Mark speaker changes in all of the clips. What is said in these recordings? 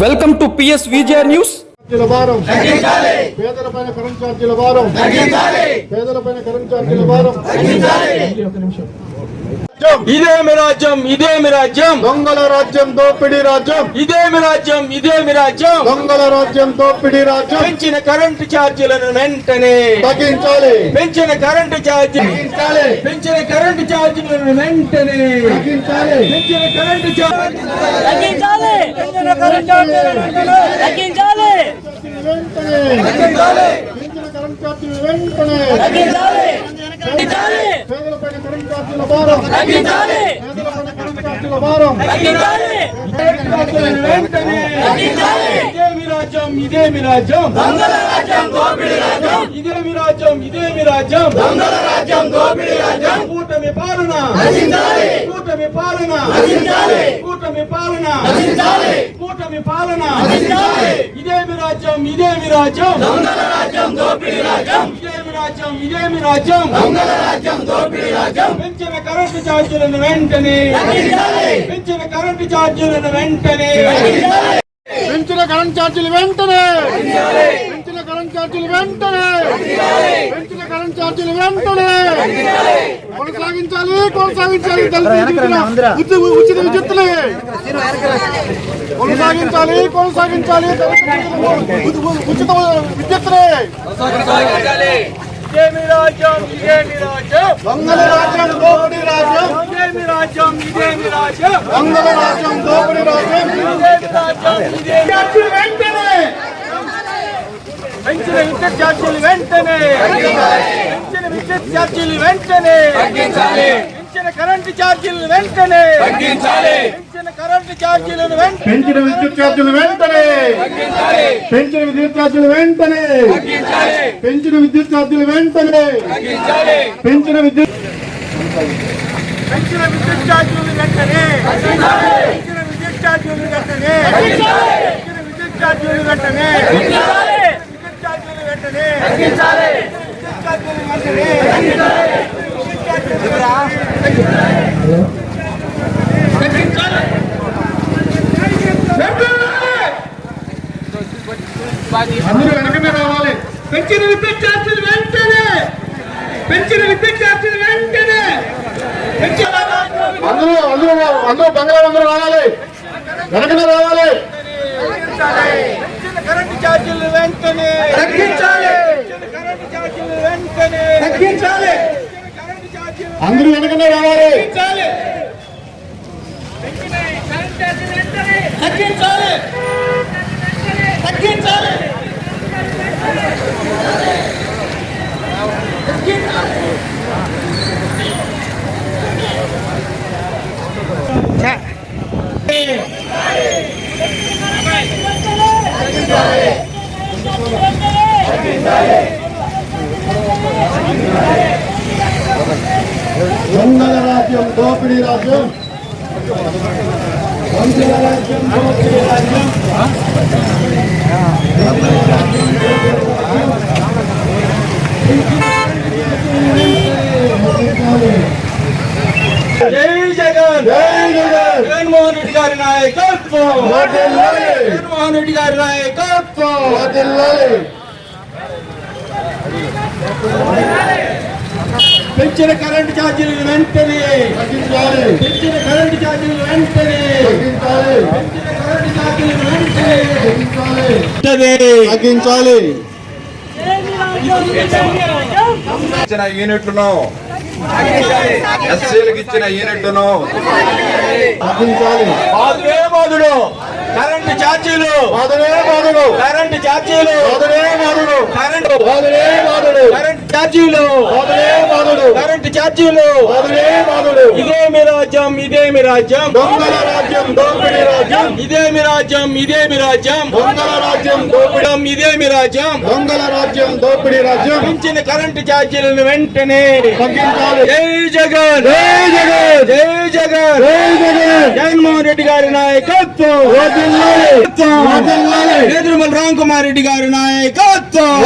Speaker 1: Welcome to P S Vijaya news
Speaker 2: ఛార్జీల భారం పేదలపైన current ఛార్జీల భారం. పేదలపైన కరెంట్ ఛార్జీల భారం.
Speaker 3: ఇదేమి రాజ్యం? ఇదేమి రాజ్యం?
Speaker 2: దొంగల రాజ్యం దోపిడీ రాజ్యం.
Speaker 3: ఇదేమి రాజ్యం? ఇదేమి రాజ్యం?
Speaker 2: దొంగల రాజ్యం దోపిడీ రాజ్యం.
Speaker 3: పెంచిన కరెంటు ఛార్జీలను వెంటనే
Speaker 2: తగ్గించాలి.
Speaker 3: పెంచిన కరెంటు ఛార్జీ
Speaker 2: తగ్గించాలి.
Speaker 3: పెంచిన కరెంటు ఛార్జీలను వెంటనే
Speaker 2: తగ్గించాలి.
Speaker 3: పెంచిన కరెంటు ఛార్జీ
Speaker 4: తగ్గించాలి. తగ్గించాలి.
Speaker 2: వెంటనే పెంచిన కరెంట్ ఛార్జీలు వెంటనే
Speaker 4: తగ్గించాలి తగ్గించాలి.
Speaker 2: పేదలపైన కరెంట్ ఛార్జీల భారం.
Speaker 4: తగ్గించాలి
Speaker 2: పేదలపైన కరెంట్ ఛార్జీల భారం.
Speaker 4: తగ్గించాలి
Speaker 3: ఇదేమి రాజ్యం ఇదేమి రాజ్యం.
Speaker 4: దొంగల రాజ్యం దోపిడీ రాజ్యం!
Speaker 3: ఇదేమి రాజ్యం ఇదేమి రాజ్యం.
Speaker 4: దొంగల రాజ్యం దోపిడీ రాజ్యం!
Speaker 3: కూటమి పాలన.
Speaker 4: నశించాలి
Speaker 3: కూటమి పాలన.
Speaker 4: నశించాలి
Speaker 3: కూటమి పాలన.
Speaker 4: నశించాలి
Speaker 3: కూటమి పాలన.
Speaker 4: నశించాలి
Speaker 3: ఇదేమి రాజ్యం ఇదేమి రాజ్యం.
Speaker 4: దొంగల రాజ్యం దోపిడీ రాజ్యం!
Speaker 3: రాజ్యం ఇదేమి రాజ్యం?
Speaker 4: దొంగల రాజ్యం దోపిడీ రాజ్యం.
Speaker 3: పెంచిన కరెంటు ఛార్జీలను వెంటనే. పెంచిన కరెంటు ఛార్జీలను వెంటనే.
Speaker 2: పెంచిన కరెంట్ ఛార్జీలు వెంటనే. పెంచిన కరెంట్ ఛార్జీలు వెంటనే. పెంచిన కరెంట్ ఛార్జీలు వెంటనే. కొనసాగించాలి కొనసాగించాలి ఉచిత విద్యుత్తులే. కొనసాగించాలి కొనసాగించాలి ఉచిత విద్యుత్తులే.
Speaker 3: ఇదేమి రాజ్యం ఇదేమి రాజ్యం.
Speaker 2: దొంగల రాజ్యం దోపిడీ రాజ్యం.
Speaker 3: ఇదేమి రాజ్యం ఇదేమి రాజ్యం.
Speaker 2: దొంగల రాజ్యం దోపిడీ రాజ్యం.
Speaker 3: ఇదేమి రాజ్యం ఇదేమి ఛార్జీలు వెంటనే. పెంచిన విద్యుత్ ఛార్జీలు వెంటనే. పెంచిన విద్యుత్ ఛార్జీలు వెంటనే. పెంచిన కరెంటు ఛార్జీలు వెంటనే. పెంచిన కరెంటు ఛార్జీలను వెంటనే
Speaker 2: పెంచిన విద్యుత్ ఛార్జీలు వెంటనే పెంచిన విద్యుత్ ఛార్జీలు వెంటనే పెంచిన విద్యుత్ ఛార్జీలు వెంటనే పెంచిన విద్యుత్
Speaker 3: పెంచిన విద్యుత్ ఛార్జీలు వెంటనే పెంచిన విద్యుత్ ఛార్జీలు వెంటనే పెంచిన విద్యుత్ ఛార్జీలు వెంటనే విద్యుత్ ఛార్జీలు వెంటనే విద్యుత్ ఛార్జీలు వెంటనే
Speaker 2: అందరూ వెనకనే రావాలి
Speaker 3: పెంచిన విద్యుత్ ఛార్జీలు వెంటనే పెంచిన విద్యుత్ ఛార్జీలు వెంటనే.
Speaker 2: అందరూ అందరూ అందరూ బంగారం అందరూ రావాలి. వెనకనే రావాలి.
Speaker 3: కరెంటు ఛార్జీలు వెంటనే తగ్గించాలి. కరెంటు ఛార్జీలు వెంటనే తగ్గించాలి.
Speaker 2: అందరూ వెనకనే రావాలి
Speaker 3: తగ్గించాలి
Speaker 4: తగ్గించాలి తగ్గించాలి
Speaker 2: దొంగల రాజ్యం దోపిడీ రాజ్యం దొంగల రాజ్యం దోపిడీ రాజ్యం
Speaker 3: జై జగన్
Speaker 2: జై జగన్
Speaker 3: జగన్మోహన్ రెడ్డి గారి నాయకత్వం. జగన్మోహన్ రెడ్డి గారి నాయకత్వం. పెంచిన కరెంటు ఛార్జీలు వెంటనే! పెంచిన కరెంటు ఛార్జీలు వెంటనే! పెంచిన కరెంటు ఛార్జీలు వెంటనే!
Speaker 2: తగ్గించాలి!
Speaker 5: యూనిట్లను ఎస్సీలకు ఇచ్చిన
Speaker 3: బాధుడే బాధుడు కరెంటు ఛార్జీలు.
Speaker 2: బాధుడే బాధుడు
Speaker 3: కరెంటు ఛార్జీలు.
Speaker 2: బాధుడే బాధుడు
Speaker 3: కరెంటు
Speaker 2: బాధుడే బాధుడు
Speaker 3: కరెంటు ఛార్జీలు. కరెంటు ఛార్జీలు. ఇదేమి రాజ్యం ఇదేమి రాజ్యం.
Speaker 2: దొంగల రాజ్యం దోపిడీ రాజ్యం.
Speaker 3: ఇదేమి రాజ్యం ఇదేమి రాజ్యం.
Speaker 2: దొంగల రాజ్యం దోపిడీ
Speaker 3: ఇదేమి రాజ్యం.
Speaker 2: దొంగల రాజ్యం దోపిడీ రాజ్యం.
Speaker 3: పెంచిన కరెంటు ఛార్జీలను వెంటనే జై జగన్. జై జగన్. జై జగన్.
Speaker 2: జై జగన్.
Speaker 3: జగన్మోహన్ రెడ్డి గారి నాయకత్వం. నేదురుమల రామ్ కుమార్ రెడ్డి గారి నాయకత్వం.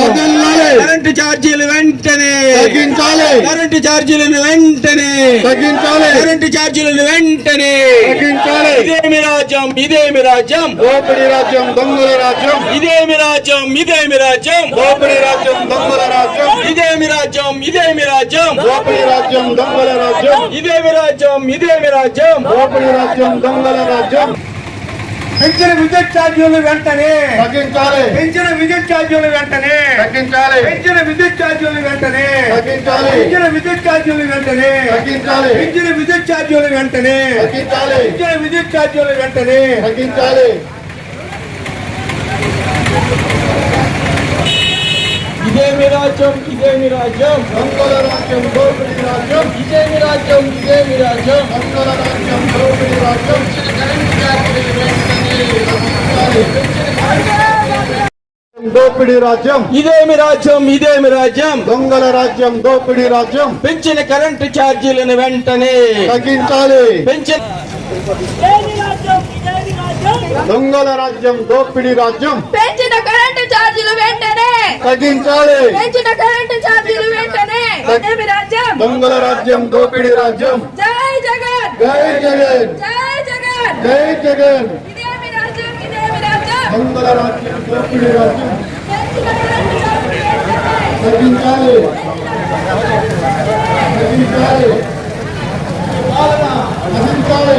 Speaker 3: కరెంటు ఛార్జీలు వెంటనే.
Speaker 2: తగ్గించాలి.
Speaker 3: కరెంటు ఛార్జీలను వెంటనే.
Speaker 2: తగ్గించాలి.
Speaker 3: కరెంటు ఛార్జీలను వెంటనే.
Speaker 2: తగ్గించాలి.
Speaker 3: ఇదేమి రాజ్యం ఇదేమి రాజ్యం.
Speaker 2: దోపిడీ రాజ్యం దొంగల రాజ్యం.
Speaker 3: ఇదేమి రాజ్యం ఇదేమి రాజ్యం.
Speaker 2: దోపిడీ రాజ్యం దొంగల రాజ్యం.
Speaker 3: ఇదేమి రాజ్యం ఇదేమి రాజ్యం.
Speaker 2: దోపిడీ రాజ్యం దొంగల రాజ్యం.
Speaker 3: ఇదేమి రాజ్యం ఇదేమి రాజ్యం.
Speaker 2: దోపిడీ రాజ్యం దొంగల రాజ్యం.
Speaker 3: పెంచిన విద్యుత్ ఛార్జీలు వెంటనే.
Speaker 2: తగ్గించాలి.
Speaker 3: పెంచిన విద్యుత్ ఛార్జీలు వెంటనే.
Speaker 2: తగ్గించాలి.
Speaker 3: పెంచిన విద్యుత్ ఛార్జీలు వెంటనే.
Speaker 2: తగ్గించాలి.
Speaker 3: పెంచిన విద్యుత్ ఛార్జీలు వెంటనే.
Speaker 2: తగ్గించాలి.
Speaker 3: పెంచిన విద్యుత్ ఛార్జీలు వెంటనే.
Speaker 2: తగ్గించాలి.
Speaker 3: పెంచిన విద్యుత్ ఛార్జీలు వెంటనే.
Speaker 2: తగ్గించాలి.
Speaker 3: ఇదేమి రాజ్యం ఇదేమి రాజ్యం.
Speaker 2: దొంగల రాజ్యం దోపిడీ రాజ్యం.
Speaker 3: ఇదేమి రాజ్యం ఇదేమి రాజ్యం.
Speaker 2: దొంగల రాజ్యం దోపిడీ రాజ్యం. దోపిడీ రాజ్యం
Speaker 3: ఇదేమి రాజ్యం. ఇదేమి రాజ్యం
Speaker 2: దొంగల రాజ్యం. దోపిడీ రాజ్యం
Speaker 3: పెంచిన కరెంటు ఛార్జీలను వెంటనే
Speaker 2: తగ్గించాలి.
Speaker 3: పెంచిన
Speaker 2: దొంగల రాజ్యం దోపిడీ రాజ్యం
Speaker 6: పెంచిన కరెంటు ఛార్జీలు వెంటనే.
Speaker 2: తగ్గించాలి.
Speaker 6: పెంచిన కరెంటు ఛార్జీలు వెంటనే. ఇదేమి రాజ్యం?
Speaker 2: దొంగల రాజ్యం దోపిడీ రాజ్యం
Speaker 6: జై జగన్!
Speaker 2: జై జగన్!
Speaker 6: జై జగన్!
Speaker 2: జై జగన్!
Speaker 6: ఇదేమి రాజ్యం? ఇదేమి రాజ్యం?
Speaker 2: దొంగల రాజ్యం దోపిడీ రాజ్యం తగ్గించాలి. తగ్గించాలి. తగ్గించాలి. తగ్గించాలి.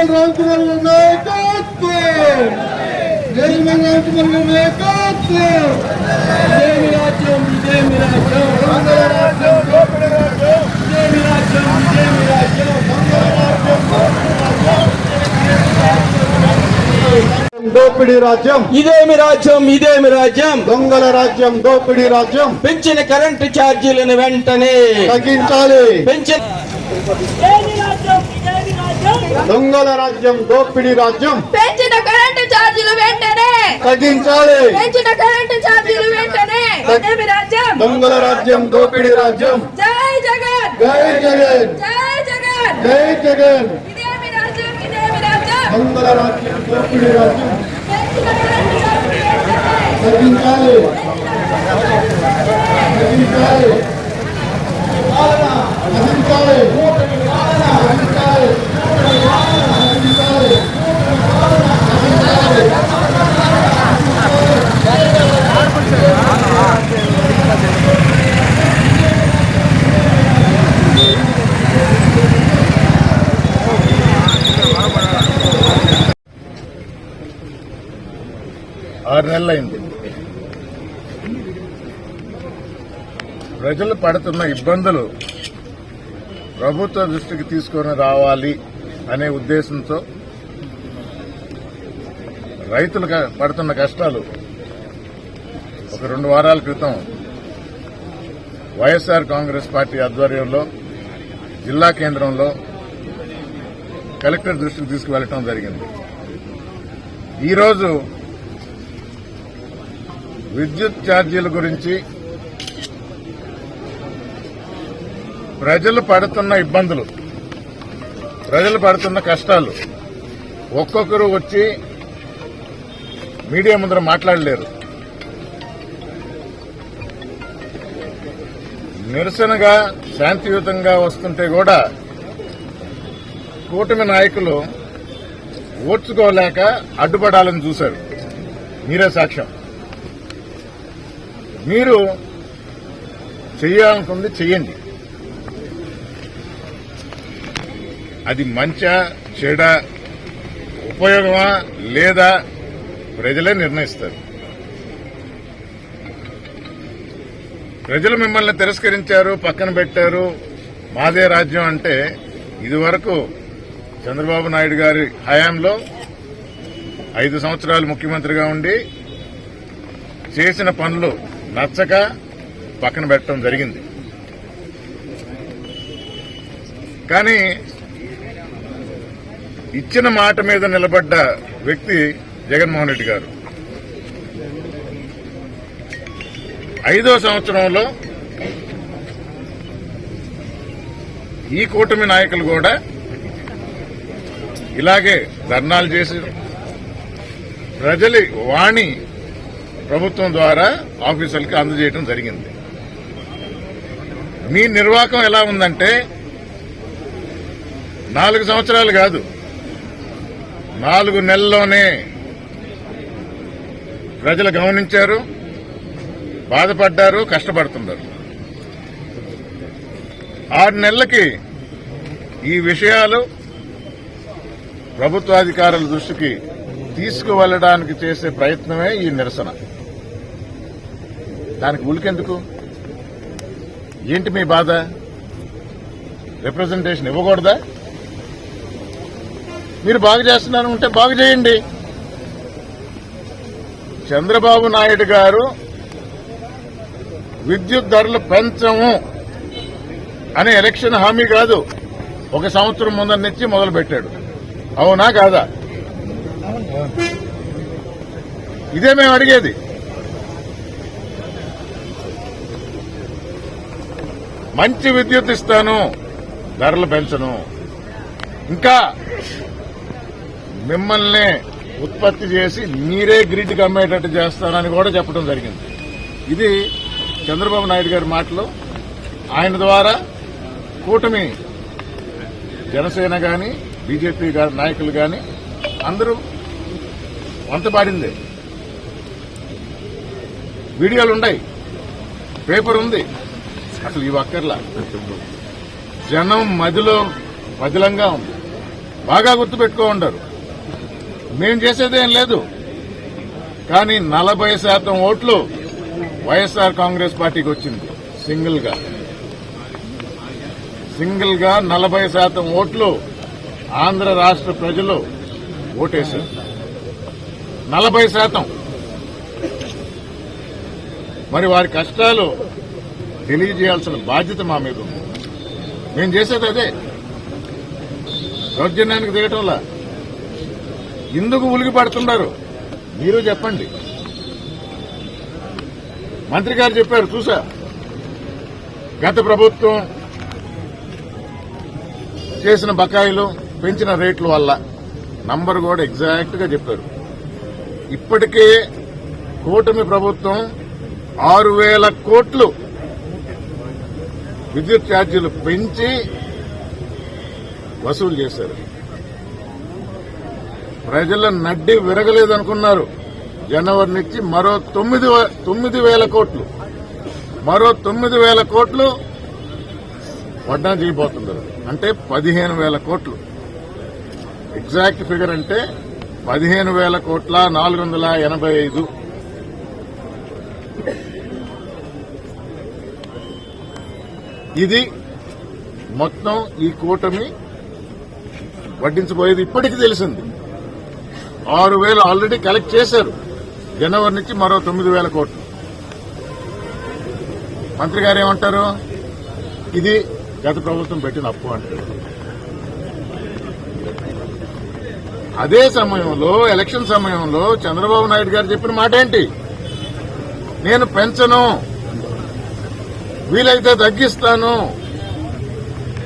Speaker 2: నేదురుమల్ రామకుమార్ గారి నాయకత్వం రామకుమార్ గారి నాయకత్వం
Speaker 3: ఇదేమి రాజ్యం ఇదేమి రాజ్యం
Speaker 2: దొంగల రాజ్యం దోపిడీ రాజ్యం.
Speaker 3: ఇదేమి రాజ్యం ఇదేమి రాజ్యం?
Speaker 2: దోపిడీ రాజ్యం
Speaker 3: ఇదేమి రాజ్యం ఇదేమి రాజ్యం
Speaker 2: దొంగల రాజ్యం దోపిడీ రాజ్యం.
Speaker 3: పెంచిన కరెంటు ఛార్జీలను వెంటనే
Speaker 2: తగ్గించాలి.
Speaker 3: పెంచిన
Speaker 2: దొంగల రాజ్యం దోపిడీ రాజ్యం
Speaker 6: పెంచిన కరెంటు ఛార్జీలు వెంటనే.
Speaker 2: తగ్గించాలి.
Speaker 6: పెంచిన కరెంటు ఛార్జీలు వెంటనే. ఇదేమి రాజ్యం.
Speaker 2: దొంగల రాజ్యం దోపిడీ రాజ్యం
Speaker 6: జై జగన్.
Speaker 2: జై జగన్.
Speaker 6: జై జగన్.
Speaker 2: జై జగన్.
Speaker 6: రాజ్యం రాజ్యం.
Speaker 2: దొంగల రాజ్యం దోపిడీ రాజ్యం తగ్గించాలి. తగ్గించాలి. తగ్గించాలి తగ్గించాలి
Speaker 7: ఆరు నెలలైంది ప్రజలు పడుతున్న ఇబ్బందులు ప్రభుత్వ దృష్టికి తీసుకొని రావాలి అనే ఉద్దేశంతో రైతులు క- పడుతున్న కష్టాలు ఒక రెండు వారాల క్రితం వైఎస్ఆర్ కాంగ్రెస్ పార్టీ ఆధ్వర్యంలో జిల్లా కేంద్రంలో కలెక్టర్ దృష్టికి తీసుకువెళ్ళటం జరిగింది. ఈరోజు విద్యుత్ ఛార్జీల గురించి ప్రజలు పడుతున్న ఇబ్బందులు ప్రజలు పడుతున్న కష్టాలు ఒక్కొక్కరు వచ్చి మీడియా ముందర మాట్లాడలేరు. నిరసనగా శాంతియుతంగా వస్తుంటే కూడా కూటమి నాయకులు ఓర్చుకోలేక అడ్డుపడాలని చూశారు. మీరే సాక్ష్యం. మీరు చెయ్యాలనుకుంది చెయ్యండి. అది మంచా చెడ ఉపయోగమా లేదా ప్రజలే నిర్ణయిస్తారు. ప్రజలు మిమ్మల్ని తిరస్కరించారు పక్కన పెట్టారు మాదే రాజ్యం అంటే ఇదివరకు చంద్రబాబు నాయుడు గారి హయాంలో ఐదు సంవత్సరాలు ముఖ్యమంత్రిగా ఉండి చేసిన పనులు నచ్చక పక్కన పెట్టడం జరిగింది. కానీ ఇచ్చిన మాట మీద నిలబడ్డ వ్యక్తి జగన్మోహన్ రెడ్డి గారు. ఐదో సంవత్సరంలో ఈ కూటమి నాయకులు కూడా ఇలాగే ధర్నాలు చేసి ప్రజలి వాణి ప్రభుత్వం ద్వారా ఆఫీసులకి అందజేయడం జరిగింది. మీ నిర్వాహకం ఎలా ఉందంటే నాలుగు సంవత్సరాలు కాదు నాలుగు నెలల్లోనే ప్రజలు గమనించారు బాధపడ్డారు కష్టపడుతున్నారు. ఆరు నెలలకి ఈ విషయాలు ప్రభుత్వాధికారుల దృష్టికి తీసుకువెళ్ళడానికి చేసే ప్రయత్నమే ఈ నిరసన. దానికి ఉలికెందుకు? ఏంటి మీ బాధ? రిప్రజెంటేషన్ ఇవ్వకూడదా? మీరు బాగు చేస్తున్నారు ఉంటే బాగు చేయండి. చంద్రబాబు నాయుడు గారు విద్యుత్ ధరలు పెంచము అనే ఎలక్షన్ హామీ కాదు. ఒక సంవత్సరం ముందర నుంచి మొదలు పెట్టాడు అవునా కాదా? ఇదే మేము అడిగేది. మంచి విద్యుత్ ఇస్తాను ధరలు పెంచను. ఇంకా మిమ్మల్ని ఉత్పత్తి చేసి మీరే గ్రిడ్కి అమ్మేటట్టు చేస్తానని కూడా చెప్పడం జరిగింది. ఇది చంద్రబాబు నాయుడు గారి మాటలు. ఆయన ద్వారా కూటమి జనసేన గాని బీజేపీ గారి నాయకులు గాని అందరూ వంతపాడిందే వీడియోలు ఉన్నాయి పేపర్ ఉంది. అసలు ఇవి అక్కర్లా. జనం మదిలో మదిలంగా ఉంది. బాగా గుర్తుపెట్టుకో ఉంటారు మేము చేసేదేం లేదు. కానీ నలభై శాతం ఓట్లు వైఎస్ఆర్ కాంగ్రెస్ పార్టీకి వచ్చింది సింగిల్గా సింగిల్గా నలభై శాతం ఓట్లు ఆంధ్ర రాష్ట్ర ప్రజలు ఓటేశారు. నలభై శాతం. మరి వారి కష్టాలు తెలియజేయాల్సిన బాధ్యత మా మీద ఉంది. మేము చేసేది అదే. దౌర్జన్యానికి దిగటంలా. ఎందుకు ఉలికి పడుతున్నారు? మీరు చెప్పండి. మంత్రి గారు చెప్పారు చూసా? గత ప్రభుత్వం చేసిన బకాయిలు పెంచిన రేట్ల వల్ల. నంబర్ కూడా ఎగ్జాక్ట్గా చెప్పారు. ఇప్పటికే కూటమి ప్రభుత్వం ఆరు వేల కోట్లు విద్యుత్ ఛార్జీలు పెంచి వసూలు చేశారు. ప్రజల నడ్డి విరగలేదనుకున్నారు. జనవరి నుంచి మరో తొమ్మిది తొమ్మిది వేల కోట్లు. మరో తొమ్మిది వేల కోట్లు వడ్డా చేయబోతున్నారు అంటే పదిహేను వేల కోట్లు. ఎగ్జాక్ట్ ఫిగర్ అంటే పదిహేను వేల కోట్ల నాలుగు వందల ఎనభై ఐదు. ఇది మొత్తం ఈ కూటమి వడ్డించబోయేది ఇప్పటికీ తెలిసింది. ఆరు వేలు ఆల్రెడీ కలెక్ట్ చేశారు. జనవరి నుంచి మరో తొమ్మిది వేల కోట్లు. మంత్రి గారు ఏమంటారు? ఇది గత ప్రభుత్వం పెట్టిన అప్పు అంటారు. అదే సమయంలో ఎలక్షన్ సమయంలో చంద్రబాబు నాయుడు గారు చెప్పిన మాట ఏంటి? నేను పెంచను వీలైతే తగ్గిస్తాను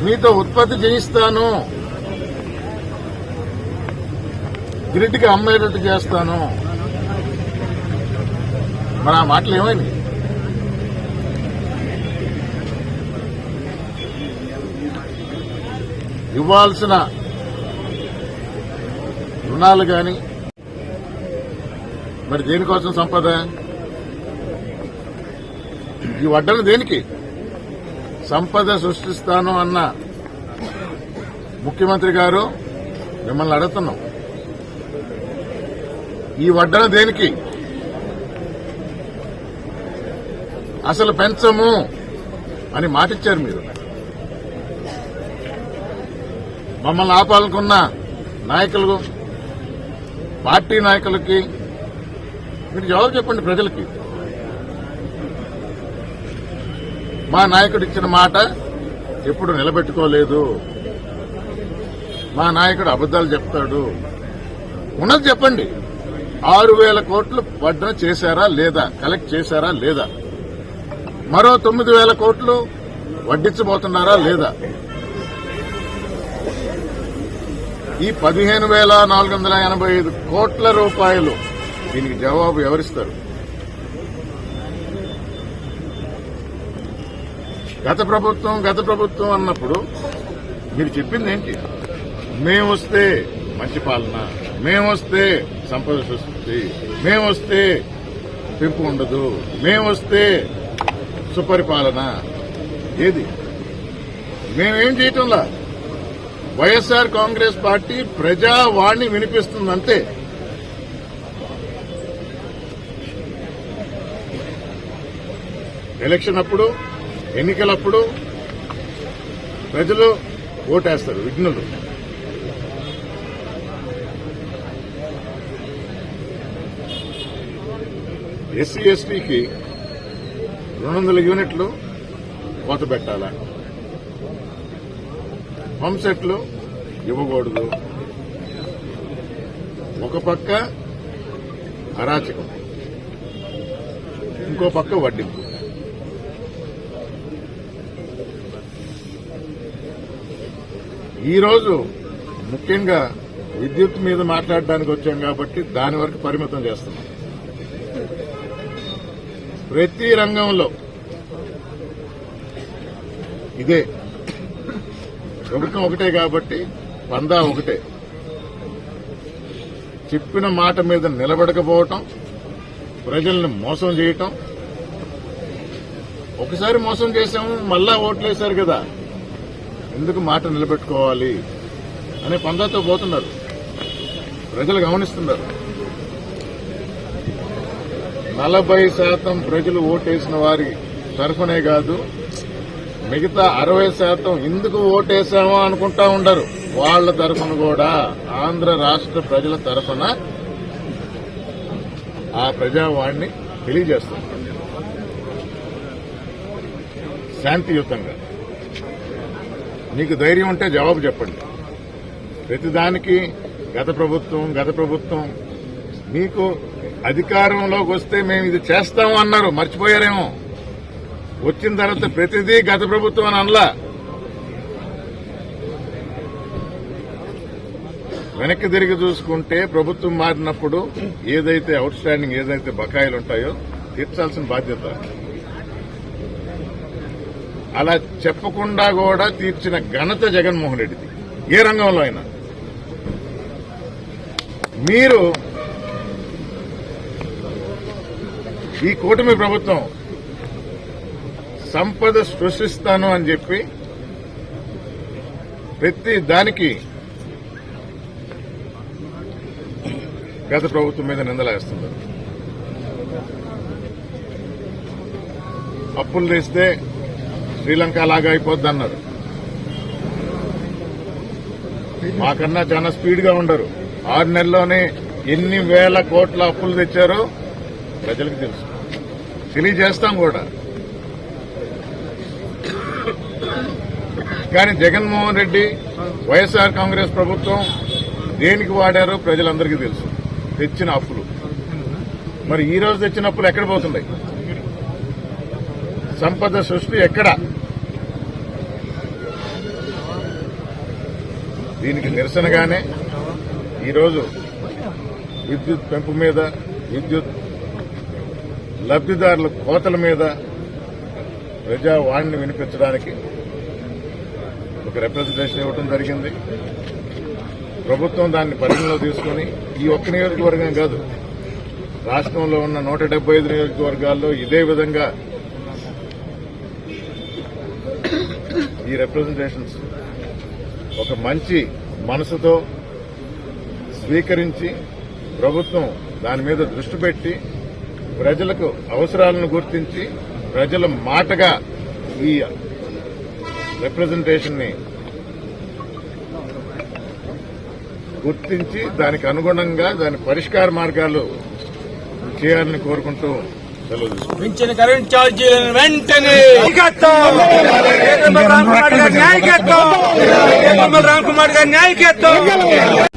Speaker 7: మీతో ఉత్పత్తి చేయిస్తాను గ్రిడ్కి అమ్మేటట్టు చేస్తాను. మరి ఆ మాటలు ఏమైంది? ఇవ్వాల్సిన రుణాలు కానీ మరి దేనికోసం సంపద ఈ వడ్డను దేనికి? సంపద సృష్టిస్తాను అన్న ముఖ్యమంత్రి గారు మిమ్మల్ని అడుగుతున్నాం. ఈ వడ్డన దేనికి? అసలు పెంచము అని మాటిచ్చారు మీరు. మమ్మల్ని ఆపాలనుకున్న నాయకులు పార్టీ నాయకులకి మీరు జవాబు చెప్పండి ప్రజలకి. మా నాయకుడు ఇచ్చిన మాట ఎప్పుడు నిలబెట్టుకోలేదు. మా నాయకుడు అబద్దాలు చెప్తాడు. ఉన్నది చెప్పండి. ఆరు వేల కోట్లు వడ్డన చేశారా లేదా? కలెక్ట్ చేశారా లేదా? మరో తొమ్మిది వేల కోట్లు వడ్డించబోతున్నారా లేదా? ఈ పదిహేను వేల నాలుగు వందల ఎనభై ఐదు కోట్ల రూపాయలు దీనికి జవాబు ఎవరిస్తారు? గత ప్రభుత్వం గత ప్రభుత్వం అన్నప్పుడు మీరు చెప్పింది ఏంటి? మేము వస్తే మంచి పాలన మేము వస్తే సంపద సృష్టి. మేము వస్తే పెంపు ఉండదు. మేము వస్తే సుపరిపాలన. ఏది? మేమేం చేయటంలా? వైఎస్ఆర్ కాంగ్రెస్ పార్టీ ప్రజావాణి వినిపిస్తుందంతే. ఎలక్షన్ అప్పుడు ఎన్నికలప్పుడు ప్రజలు ఓటేస్తారు విఘ్నులు. ఎస్సీ ఎస్టీకి రెండు వందల యూనిట్లు కోత పెట్టాలా? పంప్సెట్లు ఇవ్వకూడదు. ఒక పక్క అరాచకం ఇంకో పక్క వడ్డింపు. ఈరోజు ముఖ్యంగా విద్యుత్ మీద మాట్లాడడానికి వచ్చాం కాబట్టి దాని వరకు పరిమితం చేస్తున్నాం. ప్రతి రంగంలో ఇదే. ప్రభుత్వం ఒకటే కాబట్టి పందా ఒకటే. చెప్పిన మాట మీద నిలబడకపోవటం ప్రజల్ని మోసం చేయటం. ఒకసారి మోసం చేశాము మళ్ళా ఓట్లేశారు కదా. ఎందుకు మాట నిలబెట్టుకోవాలి? అనే పందాతో పోతున్నారు. ప్రజలు గమనిస్తున్నారు. నలభై శాతం ప్రజలు ఓటేసిన వారి తరఫునే కాదు మిగతా అరవై శాతం ఎందుకు ఓటేసామో అనుకుంటా ఉండరు. వాళ్ళ తరఫున కూడా ఆంధ్ర రాష్ట్ర ప్రజల తరఫున ఆ ప్రజావాణ్ణి తెలియజేస్తున్నారు శాంతియుతంగా. మీకు ధైర్యం ఉంటే జవాబు చెప్పండి. ప్రతిదానికి గత ప్రభుత్వం గత ప్రభుత్వం మీకు అధికారంలోకి వస్తే మేము ఇది చేస్తాము అన్నారు. మర్చిపోయారేమో. వచ్చిన తర్వాత ప్రతిదీ గత ప్రభుత్వం అని అనలా. వెనక్కి తిరిగి చూసుకుంటే ప్రభుత్వం మారినప్పుడు ఏదైతే అవుట్ స్టాండింగ్ ఏదైతే బకాయిలు ఉంటాయో తీర్చాల్సిన బాధ్యత. అలా చెప్పకుండా కూడా తీర్చిన ఘనత జగన్మోహన్ రెడ్డిది. ఏ రంగంలో అయినా. మీరు ఈ కూటమి ప్రభుత్వం సంపద సృష్టిస్తాను అని చెప్పి ప్రతి దానికి గత ప్రభుత్వం మీద నిందలేస్తున్నారు అప్పులు తెస్తే శ్రీలంక లాగా అయిపోద్ది అన్నారు. మాకన్నా చాలా స్పీడ్గా ఉండరు. ఆరు నెలల్లోనే ఎన్ని వేల కోట్ల అప్పులు తెచ్చారో ప్రజలకు తెలుసు. తెలియజేస్తాం కూడా. కానీ జగన్మోహన్ రెడ్డి వైఎస్ఆర్ కాంగ్రెస్ ప్రభుత్వం దేనికి వాడారో ప్రజలందరికీ తెలుసు. తెచ్చిన అప్పులు. మరి ఈ రోజు తెచ్చిన అప్పులు ఎక్కడ పోతున్నాయి? సంపద సృష్టి ఎక్కడ? దీనికి నిరసనగానే ఈరోజు విద్యుత్ పెంపు మీద విద్యుత్ లబ్దిదారుల కోతల మీద ప్రజావాణిని వినిపించడానికి ఒక రిప్రజెంటేషన్ ఇవ్వడం జరిగింది. ప్రభుత్వం దాన్ని పరిగణలో తీసుకుని ఈ ఒక్క నియోజకవర్గం కాదు రాష్ట్రంలో ఉన్న నూట డెబ్బై ఐదు నియోజకవర్గాల్లో ఇదే విధంగా ఈ రిప్రజెంటేషన్స్ ఒక మంచి మనసుతో స్వీకరించి ప్రభుత్వం దాని మీద దృష్టి పెట్టి ప్రజలకు అవసరాలను గుర్తించి ప్రజల మాటగా ఈ రిప్రజెంటేషన్ని గుర్తించి దానికి అనుగుణంగా దాని పరిష్కార మార్గాలు చేయాలని కోరుకుంటూ.
Speaker 3: పెంచిన కరెంట్ ఛార్జీలను వెంటనే! రామ్ కుమార్ గారి నాయకత్వం